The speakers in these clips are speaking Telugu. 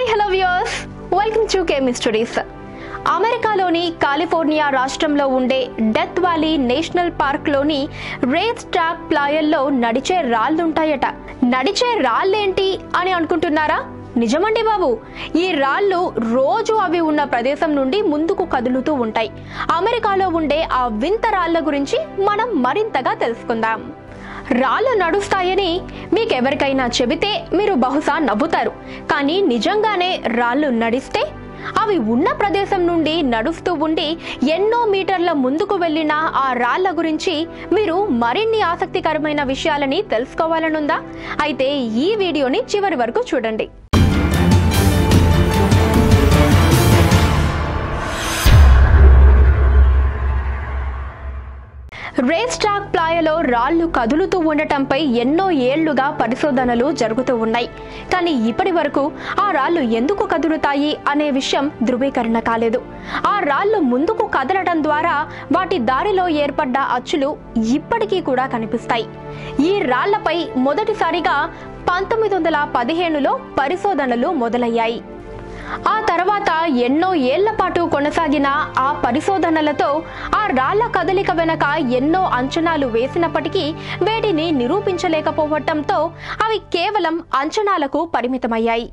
Hi hello viewers welcome to K mysteries అమెరికాలోని కాలిఫోర్నియా రాష్ట్రంలో ఉండే డెత్ వ్యాలీ నేషనల్ పార్క్లోని రేస్ ట్రాక్ ప్లాయల్లో నడిచే రాళ్ళుంటాయట. నడిచే రాళ్ళేంటి అని అనుకుంటున్నారా? నిజమండి బాబు. ఈ రాళ్ళు రోజు అవి ఉన్న ప్రదేశం నుండి ముందుకు కదులుతూ ఉంటాయి. అమెరికాలో ఉండే ఆ వింత రాళ్ళ గురించి మనం మరింతగా తెలుసుకుందాం. రాళ్ళు నడుస్తాయని మీకెవరికైనా చెబితే మీరు బహుశా నవ్వుతారు. కానీ నిజంగానే రాళ్ళు నడిస్తే అవి ఉన్న ప్రదేశం నుండి నడుస్తూ ఉండి ఎన్నో మీటర్ల ముందుకు వెళ్ళిన ఆ రాళ్ళ గురించి మీరు మరిన్ని ఆసక్తికరమైన విషయాలని తెలుసుకోవాలనుందా? అయితే ఈ వీడియోని చివరి వరకు చూడండి. రేస్ ట్రాక్ ప్లాయలో రాళ్ళు కదులుతూ ఉండటంపై ఎన్నో ఏళ్ళుగా పరిశోధనలు జరుగుతూ ఉన్నాయి. కానీ ఇప్పటి వరకు ఆ రాళ్ళు ఎందుకు కదులుతాయి అనే విషయం ధృవీకరణ కాలేదు. ఆ రాళ్ళు ముందుకు కదలడం ద్వారా వాటి దారిలో ఏర్పడ్డ అచ్చులు ఇప్పటికీ కూడా కనిపిస్తాయి. ఈ రాళ్ళపై మొదటిసారిగా పంతొమ్మిది వందల పదిహేనులో పరిశోధనలు మొదలయ్యాయి. ఆ తర్వాత ఎన్నో ఏళ్ళ పాటు కొనసాగిన ఆ పరిశోధనలతో ఆ రాళ్ళ కదలిక వెనక ఎన్నో అంచనాలు వేసినప్పటికీ వేటిని నిరూపించలేకపోవటంతో అవి కేవలం అంచనాలకు పరిమితమయ్యాయి.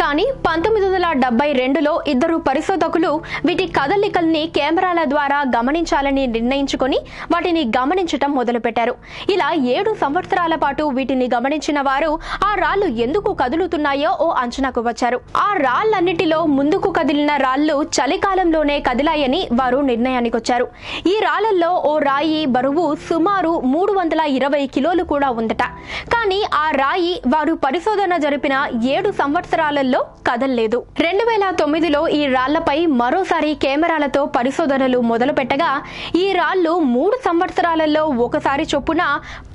కానీ పంతొమ్మిది వందల డెబ్బై రెండులో ఇద్దరు పరిశోధకులు వీటి కదలికల్ని కెమెరాల ద్వారా గమనించాలని నిర్ణయించుకొని వాటిని గమనించటం మొదలుపెట్టారు. ఇలా ఏడు సంవత్సరాల పాటు వీటిని గమనించిన వారు ఆ రాళ్ళు ఎందుకు కదులుతున్నాయో ఓ అంచనాకు వచ్చారు. ఆ రాళ్ళన్నిటిలో ముందుకు కదిలిన రాళ్ళు చలికాలంలోనే కదిలాయని వారు నిర్ణయానికి వచ్చారు. ఈ రాళ్ళలో ఓ రాయి బరువు సుమారు మూడు వందల ఇరవై కిలోలు కూడా ఉందట. కానీ ఆ రాయి వారు పరిశోధన జరిపిన ఏడు సంవత్సరాల సంవత్సరాలలో కదల్లేదు. రెండు వేల తొమ్మిదిలో ఈ రాళ్ళపై మరోసారి కెమెరాలతో పరిశోధనలు మొదలు పెట్టగా ఈ రాళ్ళు మూడు సంవత్సరాలలో ఒకసారి చొప్పున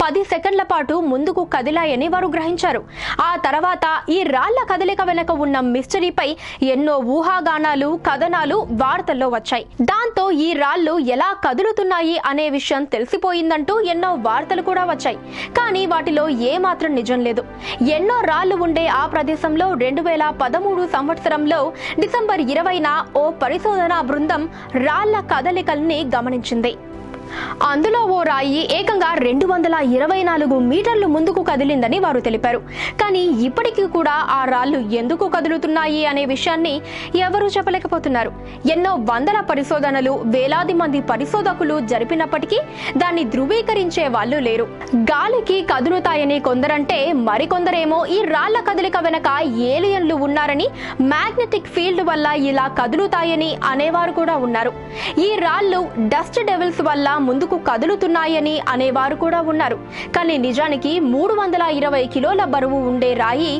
పది సెకండ్ల పాటు ముందుకు కదిలాయని వారు గ్రహించారు. ఆ తర్వాత ఈ రాళ్ళ కదలిక వెనక ఉన్న మిస్టరీపై ఎన్నో ఊహాగానాలు కథనాలు వార్తల్లో వచ్చాయి. దాంతో ఈ రాళ్ళు ఎలా కదులుతున్నాయి అనే విషయం తెలిసిపోయిందంటూ ఎన్నో వార్తలు కూడా వచ్చాయి. కానీ వాటిలో ఏమాత్రం నిజం లేదు. ఎన్నో రాళ్ళు ఉండే ఆ ప్రదేశంలో రెండు వేల పదమూడు సంవత్సరంలో డిసెంబర్ ఇరవైన ఓ పరిశోధనా బృందం రాళ్ళ కదలికల్ని గమనించింది. అందులో ఓ రాయి ఏకంగా రెండు వందల ఇరవై నాలుగు మీటర్లు ముందుకు కదిలిందని వారు తెలిపారు. కానీ ఇప్పటికీ కూడా ఆ రాళ్ళు ఎందుకు కదులుతున్నాయి అనే విషయాన్ని ఎవరూ చెప్పలేకపోతున్నారు. ఎన్నో వందల పరిశోధనలు వేలాది మంది పరిశోధకులు జరిపినప్పటికీ దాన్ని ధృవీకరించే వాళ్ళు లేరు. గాలికి కదులుతాయని కొందరంటే మరికొందరేమో ఈ రాళ్ళ కదలిక వెనక ఏలియన్లు ఉన్నారని మ్యాగ్నెటిక్ ఫీల్డ్ వల్ల ఇలా కదులుతాయని అనేవారు కూడా ఉన్నారు. ఈ రాళ్ళు డస్ట్ డెవిల్స్ వల్ల ముందుకు కదులుతున్నాయని అనేవారు కూడా ఉన్నారు. కానీ నిజానికి మూడు వందల ఇరవై కిలోల బరువు ఉండే రాయి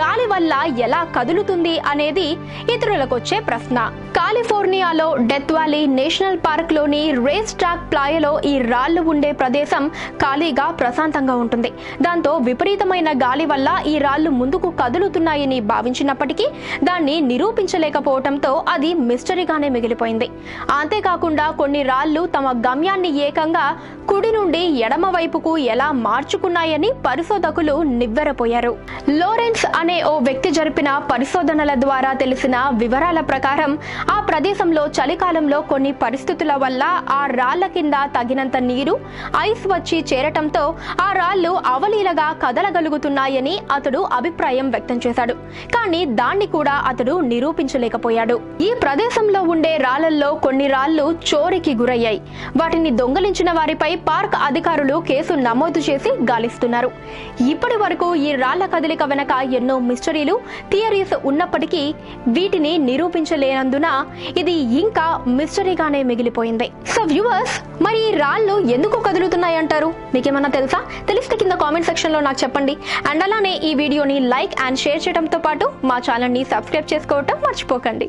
గాలి వల్ల ఎలా కదులుతుంది అనేది ఇతరులకొచ్చే ప్రశ్న. కాలిఫోర్నియాలో డెత్ వ్యాలీ నేషనల్ పార్క్లోని రేస్ ట్రాక్ ప్లాయలో ఈ రాళ్ళు ఉండే ప్రదేశం ఖాళీగా ప్రశాంతంగా ఉంటుంది. దాంతో విపరీతమైన గాలి వల్ల ఈ రాళ్ళు ముందుకు కదులుతున్నాయని భావించినప్పటికీ దాన్ని నిరూపించలేకపోవడంతో అది మిస్టరీగానే మిగిలిపోయింది. అంతేకాకుండా కొన్ని రాళ్ళు తమ గమ్యాన్ని ఏకంగా కుడి నుండి ఎడమ వైపుకు ఎలా మార్చుకున్నాయని పరిశోధకులు నివ్వెరపోయారు. లోరెన్స్ అనే ఓ వ్యక్తి జరిపిన పరిశోధనల ద్వారా తెలిసిన వివరాల ప్రకారం ఆ ప్రదేశంలో చలికాలంలో కొన్ని పరిస్థితుల వల్ల ఆ రాళ్ళ కింద తగినంత నీరు ఐస్ వచ్చి చేరటంతో ఆ రాళ్ళు అవలీలగా కదలగలుగుతున్నాయని అతడు అభిప్రాయం వ్యక్తం చేశాడు. కానీ దాన్ని కూడా అతడు నిరూపించలేకపోయాడు. ఈ ప్రదేశంలో ఉండే రాళ్ళల్లో కొన్ని రాళ్ళు చోరికి గురయ్యాయి. వాటిని దొంగలించిన వారిపై పార్క్ అధికారులు కేసు నమోదు చేసి గాలిస్తున్నారు. ఇప్పటి వరకు ఈ రాళ్ళ కదలిక వెనక ఎన్నో మిస్టరీలు థియరీస్ ఉన్నప్పటికీ వీటిని నిరూపించలేనందున ఇది ఇంకా మిస్టరీగానే మిగిలిపోయింది. సో వ్యూవర్స్ మరి ఈ రాళ్ళు ఎందుకు కదులుతున్నాయి అంటారు మీకేమన్నా తెలుసా? తెలిస్తే కింద కామెంట్ సెక్షన్లో నాకు చెప్పండి. అండ్ అలానే ఈ వీడియోని లైక్ అండ్ షేర్ చేయడంతో పాటు మా ఛానల్ని సబ్స్క్రైబ్ చేసుకోవటం మర్చిపోకండి.